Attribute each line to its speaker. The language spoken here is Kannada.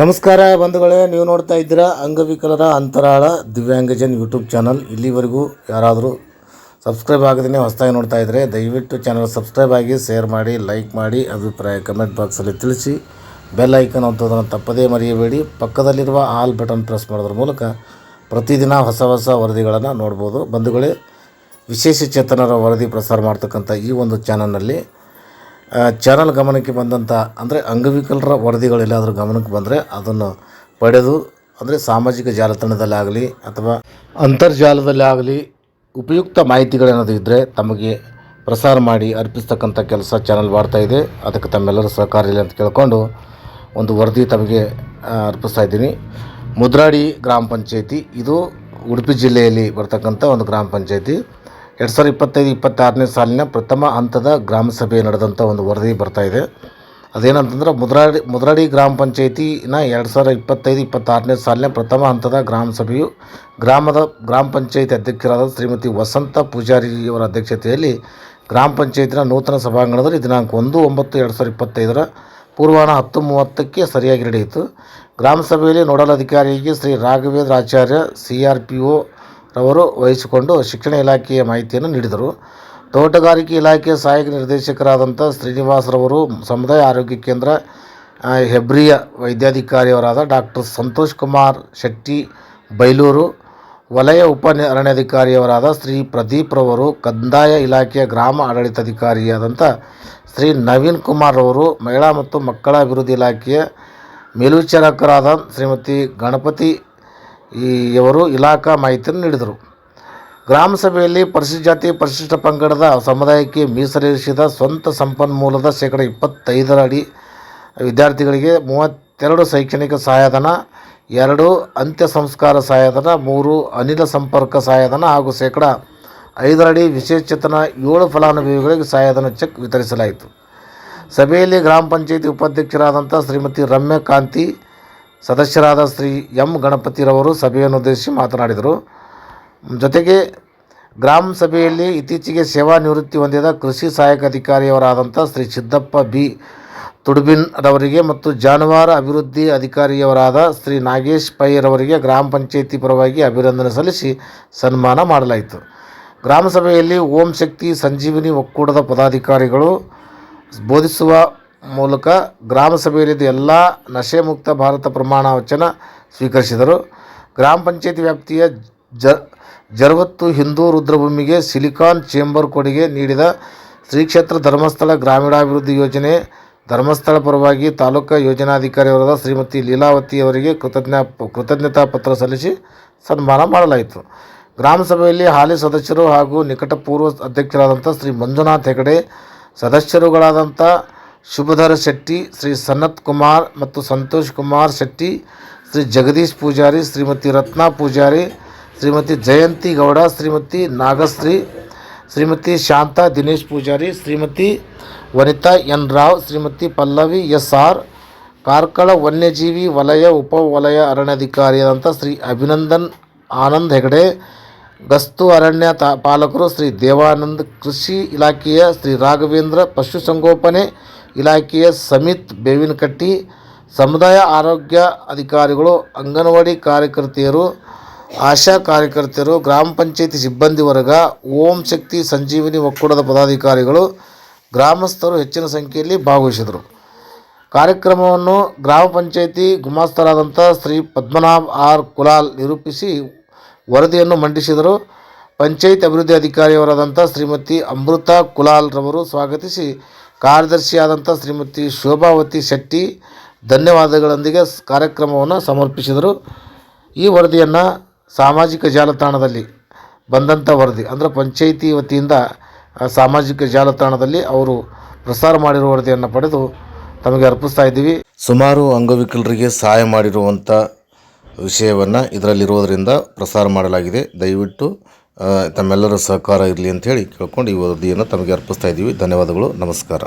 Speaker 1: ನಮಸ್ಕಾರ ಬಂಧುಗಳೇ, ನೀವು ನೋಡ್ತಾ ಇದ್ದೀರಾ ಅಂಗವಿಕಲರ ಅಂತರಾಳ ದಿವ್ಯಾಂಗಜನ್ ಯೂಟ್ಯೂಬ್ ಚಾನಲ್. ಇಲ್ಲಿವರೆಗೂ ಯಾರಾದರೂ ಸಬ್ಸ್ಕ್ರೈಬ್ ಆಗದೇ ಹೊಸದಾಗಿ ನೋಡ್ತಾ ಇದ್ದರೆ ದಯವಿಟ್ಟು ಚಾನಲ್ ಸಬ್ಸ್ಕ್ರೈಬ್ ಆಗಿ, ಶೇರ್ ಮಾಡಿ, ಲೈಕ್ ಮಾಡಿ, ಅಭಿಪ್ರಾಯ ಕಮೆಂಟ್ ಬಾಕ್ಸಲ್ಲಿ ತಿಳಿಸಿ. ಬೆಲ್ ಐಕನ್ ಅಂತದನ್ನು ತಪ್ಪದೇ ಮರೆಯಬೇಡಿ. ಪಕ್ಕದಲ್ಲಿರುವ ಆಲ್ ಬಟನ್ ಪ್ರೆಸ್ ಮಾಡೋದ್ರ ಮೂಲಕ ಪ್ರತಿದಿನ ಹೊಸ ಹೊಸ ವರದಿಗಳನ್ನು ನೋಡ್ಬೋದು. ಬಂಧುಗಳೇ, ವಿಶೇಷ ಚೇತನರ ವರದಿ ಪ್ರಸಾರ ಮಾಡ್ತಕ್ಕಂಥ ಈ ಒಂದು ಚಾನಲ್ನಲ್ಲಿ ಚಾನಲ್ ಗಮನಕ್ಕೆ ಬಂದಂಥ ಅಂದರೆ ಅಂಗವಿಕಲರ ವರದಿಗಳೆಲ್ಲಾದರೂ ಗಮನಕ್ಕೆ ಬಂದರೆ ಅದನ್ನು ಪಡೆದು, ಅಂದರೆ ಸಾಮಾಜಿಕ ಜಾಲತಾಣದಲ್ಲಾಗಲಿ ಅಥವಾ ಅಂತರ್ಜಾಲದಲ್ಲಿ ಆಗಲಿ ಉಪಯುಕ್ತ ಮಾಹಿತಿಗಳೇನಾದರೂ ಇದ್ದರೆ ತಮಗೆ ಪ್ರಸಾರ ಮಾಡಿ ಅರ್ಪಿಸ್ತಕ್ಕಂಥ ಕೆಲಸ ಚಾನಲ್ ಮಾಡ್ತಾ ಇದೆ. ಅದಕ್ಕೆ ತಮ್ಮೆಲ್ಲರೂ ಸಹಕಾರ ಇಲ್ಲ ಅಂತ ಕೇಳಿಕೊಂಡು ಒಂದು ವರದಿ ತಮಗೆ ಅರ್ಪಿಸ್ತಾ ಇದ್ದೀನಿ. ಮುದ್ರಾಡಿ ಗ್ರಾಮ ಪಂಚಾಯಿತಿ, ಇದು ಉಡುಪಿ ಜಿಲ್ಲೆಯಲ್ಲಿ ಬರ್ತಕ್ಕಂಥ ಒಂದು ಗ್ರಾಮ ಪಂಚಾಯಿತಿ. ಎರಡು ಸಾವಿರದ ಇಪ್ಪತ್ತೈದು, ಇಪ್ಪತ್ತಾರನೇ ಸಾಲಿನ ಪ್ರಥಮ ಹಂತದ ಗ್ರಾಮ ಸಭೆ ನಡೆದಂಥ ಒಂದು ವರದಿ ಬರ್ತಾ ಇದೆ. ಅದೇನಂತಂದ್ರೆ ಮುದ್ರಾಡಿ ಮುದ್ರಾಡಿ ಗ್ರಾಮ ಪಂಚಾಯಿತಿನ ಎರಡು ಸಾವಿರದ ಇಪ್ಪತ್ತೈದು, ಇಪ್ಪತ್ತಾರನೇ ಸಾಲಿನ ಪ್ರಥಮ ಹಂತದ ಗ್ರಾಮ ಸಭೆಯು ಗ್ರಾಮದ, ಗ್ರಾಮ ಪಂಚಾಯಿತಿ ಅಧ್ಯಕ್ಷರಾದ ಶ್ರೀಮತಿ ವಸಂತ ಪೂಜಾರಿಯವರ ಅಧ್ಯಕ್ಷತೆಯಲ್ಲಿ ಗ್ರಾಮ ಪಂಚಾಯತಿನ ನೂತನ ಸಭಾಂಗಣದಲ್ಲಿ ದಿನಾಂಕ ಒಂದು, ಒಂಬತ್ತು, ಎರಡು ಸಾವಿರದ ಇಪ್ಪತ್ತೈದರ ಪೂರ್ವಾಹ್ನ ಹತ್ತು ಮೂವತ್ತಕ್ಕೆ ಸರಿಯಾಗಿ ನಡೆಯಿತು. ಗ್ರಾಮ ಸಭೆಯಲ್ಲಿ ನೋಡಲ್ ಅಧಿಕಾರಿಗೆ Shri Raghavendra Acharya, C R P O ರವರು ವಹಿಸಿಕೊಂಡು ಶಿಕ್ಷಣ ಇಲಾಖೆಯ ಮಾಹಿತಿಯನ್ನು ನೀಡಿದರು. ತೋಟಗಾರಿಕೆ ಇಲಾಖೆಯ ಸಹಾಯಕ ನಿರ್ದೇಶಕರಾದಂಥ ಶ್ರೀನಿವಾಸರವರು ಸಮುದಾಯ ಆರೋಗ್ಯ ಕೇಂದ್ರ ಹೆಬ್ರಿಯ ವೈದ್ಯಾಧಿಕಾರಿಯವರಾದ ಡಾಕ್ಟರ್ ಸಂತೋಷ್ ಕುಮಾರ್ ಶೆಟ್ಟಿ ಬೈಲೂರು, ವಲಯ ಉಪ ಅರಣ್ಯಾಧಿಕಾರಿಯವರಾದ ಶ್ರೀ ಪ್ರದೀಪ್ ರವರು, ಕಂದಾಯ ಇಲಾಖೆಯ ಗ್ರಾಮ ಆಡಳಿತಾಧಿಕಾರಿಯಾದಂಥ ಶ್ರೀ ನವೀನ್ ಕುಮಾರ್ ರವರು, ಮಹಿಳಾ ಮತ್ತು ಮಕ್ಕಳ ಅಭಿವೃದ್ಧಿ ಇಲಾಖೆಯ ಮೇಲ್ವಿಚಾರಕರಾದ ಶ್ರೀಮತಿ ಗಣಪತಿ ಈ ಇವರು ಇಲಾಖಾ ಮಾಹಿತಿಯನ್ನು ನೀಡಿದರು. ಗ್ರಾಮ ಸಭೆಯಲ್ಲಿ ಪರಿಶಿಷ್ಟ ಜಾತಿ, ಪರಿಶಿಷ್ಟ ಪಂಗಡದ ಸಮುದಾಯಕ್ಕೆ ಮೀಸಲಿರಿಸಿದ ಸ್ವಂತ ಸಂಪನ್ಮೂಲದ ಶೇಕಡ ಇಪ್ಪತ್ತೈದರ ಅಡಿ ವಿದ್ಯಾರ್ಥಿಗಳಿಗೆ ಮೂವತ್ತೆರಡು ಶೈಕ್ಷಣಿಕ ಸಹಾಯಧನ ಎರಡು ಅಂತ್ಯ ಸಂಸ್ಕಾರ ಸಹಾಯಧನ ಮೂರು ಅನಿಲ ಸಂಪರ್ಕ ಸಹಾಯಧನ ಹಾಗೂ ಶೇಕಡ ಐದರಡಿ ವಿಶೇಷಚೇತನ ಏಳು ಫಲಾನುಭವಿಗಳಿಗೆ ಸಹಾಯಧನ ಚೆಕ್ ವಿತರಿಸಲಾಯಿತು. ಸಭೆಯಲ್ಲಿ ಗ್ರಾಮ ಪಂಚಾಯಿತಿ ಉಪಾಧ್ಯಕ್ಷರಾದಂಥ ಶ್ರೀಮತಿ ರಮ್ಯಾ ಕಾಂತಿ ಸದಸ್ಯರಾದ ಶ್ರೀ ಎಂ ಗಣಪತಿರವರು ಸಭೆಯನ್ನು ಉದ್ದೇಶಿಸಿ ಮಾತನಾಡಿದರು. ಜೊತೆಗೆ ಗ್ರಾಮ ಸಭೆಯಲ್ಲಿ ಇತ್ತೀಚೆಗೆ ಸೇವಾ ನಿವೃತ್ತಿ ಹೊಂದಿದ ಕೃಷಿ ಸಹಾಯಕ ಅಧಿಕಾರಿಯವರಾದಂಥ ಶ್ರೀ ಸಿದ್ದಪ್ಪ ಬಿ. ತುಡುಬಿನ್ ರವರಿಗೆ ಮತ್ತು ಜಾನುವಾರು ಅಭಿವೃದ್ಧಿ ಅಧಿಕಾರಿಯವರಾದ ಶ್ರೀ ನಾಗೇಶ್ ಪೈ ರವರಿಗೆ ಗ್ರಾಮ ಪಂಚಾಯಿತಿ ಪರವಾಗಿ ಅಭಿನಂದನೆ ಸಲ್ಲಿಸಿ ಸನ್ಮಾನ ಮಾಡಲಾಯಿತು. ಗ್ರಾಮ ಸಭೆಯಲ್ಲಿ ಓಂ ಶಕ್ತಿ, ಸಂಜೀವಿನಿ ಒಕ್ಕೂಟದ ಪದಾಧಿಕಾರಿಗಳು ಬೋಧಿಸುವ ಮೂಲಕ ಗ್ರಾಮ ಸಭೆಯಲ್ಲಿದ್ದ ಎಲ್ಲ ನಶೆ ಮುಕ್ತ ಭಾರತ ಪ್ರಮಾಣ ವಚನ ಸ್ವೀಕರಿಸಿದರು. ಗ್ರಾಮ ಪಂಚಾಯತಿ ವ್ಯಾಪ್ತಿಯ ಜ, ಜರವತ್ತು ಹಿಂದೂ ರುದ್ರಭೂಮಿಗೆ ಸಿಲಿಕಾನ್ ಚೇಂಬರ್ ಕೊಡುಗೆ ನೀಡಿದ ಶ್ರೀ ಕ್ಷೇತ್ರ ಧರ್ಮಸ್ಥಳ ಗ್ರಾಮೀಣಾಭಿವೃದ್ಧಿ ಯೋಜನೆ ಧರ್ಮಸ್ಥಳ ಪರವಾಗಿ ತಾಲೂಕಾ ಯೋಜನಾಧಿಕಾರಿಯವರಾದ ಶ್ರೀಮತಿ ಲೀಲಾವತಿ ಅವರಿಗೆ ಕೃತಜ್ಞ, ಕೃತಜ್ಞತಾ ಪತ್ರ ಸಲ್ಲಿಸಿ ಸನ್ಮಾನ ಮಾಡಲಾಯಿತು. ಗ್ರಾಮ ಸಭೆಯಲ್ಲಿ ಹಾಲಿ ಸದಸ್ಯರು ಹಾಗೂ ನಿಕಟಪೂರ್ವ ಅಧ್ಯಕ್ಷರಾದಂಥ ಶ್ರೀ ಮಂಜುನಾಥ್ ಹೆಗಡೆ, ಸದಸ್ಯರುಗಳಾದಂಥ ಶುಭಧರ ಶೆಟ್ಟಿ, ಶ್ರೀ ಸನತ್ ಕುಮಾರ್ ಮತ್ತು Santosh Kumar Shetty, Shri Jagadish Poojary, Shrimati Ratna Poojary, Shrimati Jayanti Gowda, Shrimati Nagashree, Shrimati Shanta Dinesh Poojary, Shrimati Vanitha N Rao, Shrimati Pallavi S R, Karkala ವನ್ಯಜೀವಿ ವಲಯ ಉಪವಲಯ ಅರಣ್ಯಾಧಿಕಾರಿಯಾದಂಥ ಶ್ರೀ ಅಭಿನಂದನ್ ಆನಂದ್ ಹೆಗಡೆ, ಗಸ್ತು ಅರಣ್ಯ ತಾ ಪಾಲಕರು ಶ್ರೀ ದೇವಾನಂದ್ ಕೃಷಿ ಇಲಾಖೆಯ ಶ್ರೀ ರಾಘವೇಂದ್ರ ಪಶುಸಂಗೋಪನೆ ಇಲಾಖೆಯ ಸಮಿತ್ ಬೇವಿನಕಟ್ಟಿ, ಸಮುದಾಯ ಆರೋಗ್ಯ ಅಧಿಕಾರಿಗಳು, ಅಂಗನವಾಡಿ ಕಾರ್ಯಕರ್ತೆಯರು, ಆಶಾ ಕಾರ್ಯಕರ್ತೆಯರು, ಗ್ರಾಮ ಪಂಚಾಯತಿ ಸಿಬ್ಬಂದಿ ವರ್ಗ, ಓಂ ಶಕ್ತಿ ಸಂಜೀವಿನಿ ಒಕ್ಕೂಟದ ಪದಾಧಿಕಾರಿಗಳು, ಗ್ರಾಮಸ್ಥರು ಹೆಚ್ಚಿನ ಸಂಖ್ಯೆಯಲ್ಲಿ ಭಾಗವಹಿಸಿದರು. ಕಾರ್ಯಕ್ರಮವನ್ನು ಗ್ರಾಮ ಪಂಚಾಯತಿ ಗುಮಾಸ್ತರಾದಂಥ ಶ್ರೀ ಪದ್ಮನಾಭ್ ಆರ್ ಕುಲಾಲ್ ನಿರೂಪಿಸಿ ವರದಿಯನ್ನು ಮಂಡಿಸಿದರು. ಪಂಚಾಯತ್ ಅಭಿವೃದ್ಧಿ ಅಧಿಕಾರಿಯವರಾದಂಥ ಶ್ರೀಮತಿ ಅಮೃತ ಕುಲಾಲ್ರವರು ಸ್ವಾಗತಿಸಿ ಕಾರ್ಯದರ್ಶಿಯಾದಂಥ ಶ್ರೀಮತಿ ಶೋಭಾವತಿ ಶೆಟ್ಟಿ ಧನ್ಯವಾದಗಳೊಂದಿಗೆ ಕಾರ್ಯಕ್ರಮವನ್ನು ಸಮರ್ಪಿಸಿದರು. ಈ ವರದಿಯನ್ನು ಸಾಮಾಜಿಕ ಜಾಲತಾಣದಲ್ಲಿ ಬಂದಂಥ ವರದಿ, ಅಂದರೆ ಪಂಚಾಯಿತಿ ವತಿಯಿಂದ ಸಾಮಾಜಿಕ ಜಾಲತಾಣದಲ್ಲಿ ಅವರು ಪ್ರಸಾರ ಮಾಡಿರುವ ವರದಿಯನ್ನು ಪಡೆದು ತಮಗೆ ಅರ್ಪಿಸ್ತಾ ಇದ್ದೀವಿ. ಸುಮಾರು ಅಂಗವಿಕಲರಿಗೆ ಸಹಾಯ ಮಾಡಿರುವಂಥ ವಿಷಯವನ್ನು ಇದರಲ್ಲಿರೋದರಿಂದ ಪ್ರಸಾರ ಮಾಡಲಾಗಿದೆ. ದಯವಿಟ್ಟು ತಮ್ಮೆಲ್ಲರ ಸಹಕಾರ ಇರಲಿ ಅಂತ ಹೇಳಿ ಕೇಳ್ಕೊಂಡು ಈ ವರದಿಯನ್ನು ತಮಗೆ ಅರ್ಪಿಸ್ತಾ ಇದ್ದೀವಿ. ಧನ್ಯವಾದಗಳು. ನಮಸ್ಕಾರ.